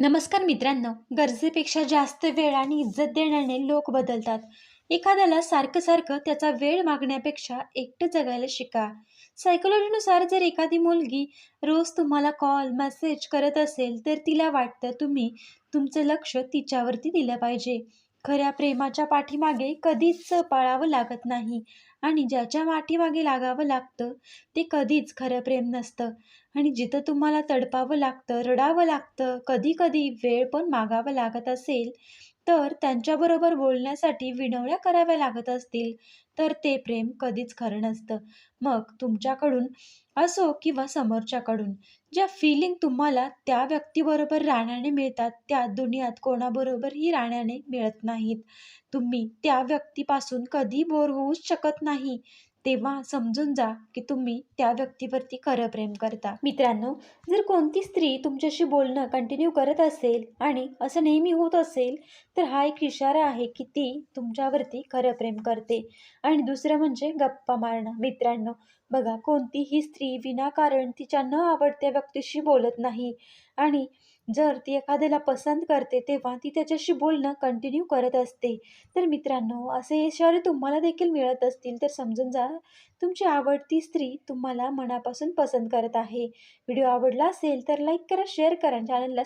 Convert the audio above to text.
नमस्कार मित्रांनो गरजेपेक्षा जास्त वेळ आणि इज्जत देण्याने लोक बदलतात. एखाद्याला सारखं सारखं त्याचा वेळ मागण्यापेक्षा एकटं जगायला शिका. सायकोलॉजीनुसार जर एखादी मुलगी रोज तुम्हाला कॉल मेसेज करत असेल तर तिला वाटतं तुम्ही तुमचं लक्ष तिच्यावरती दिलं पाहिजे. खऱ्या प्रेमाच्या पाठीमागे कधीच पळावं लागत नाही आणि ज्याच्या पाठीमागे लागावं लागतं ते कधीच खरं प्रेम नसतं. आणि जिथं तुम्हाला तडपावं लागतं रडावं लागतं कधी कधी वेळ पण मागावं लागत असेल तर त्यांच्याबरोबर बोलण्यासाठी विनवण्या कराव्या लागत असतील तर ते प्रेम कधीच खरं नसतं. मग तुमच्याकडून असो किंवा समोरच्याकडून ज्या फिलिंग तुम्हाला त्या व्यक्तीबरोबर राहण्याने मिळतात त्या दुनियात कोणाबरोबरही राहण्याने मिळत नाहीत. तुम्ही त्या व्यक्तीपासून कधी बोर होऊच शकत नाही. तेव्हा समजून जा की तुम्ही त्या व्यक्तीवरती खरं प्रेम करता. मित्रांनो जर कोणती स्त्री तुमच्याशी बोलणं कंटिन्यू करत असेल आणि असं नेहमी होत असेल तर हा एक इशारा आहे की ती तुमच्यावरती खरं प्रेम करते. आणि दुसरं म्हणजे गप्पा मारणं. मित्रांनो बघा कोणतीही स्त्री विनाकारण तिच्या न आवडत्या व्यक्तीशी बोलत नाही. आणि जर ती एखाद्याला पसंत करते तेव्हा ती त्याच्याशी बोलणं कंटिन्यू करत असते. तर मित्रांनो असे इशारे तुम्हाला देखील मिळत असतील तर समजून जा. तुमची आवडती स्त्री तुम्हाला मनापासून पसंत करत आहे. व्हिडिओ आवडला असेल तर लाईक करा शेअर करा चॅनलला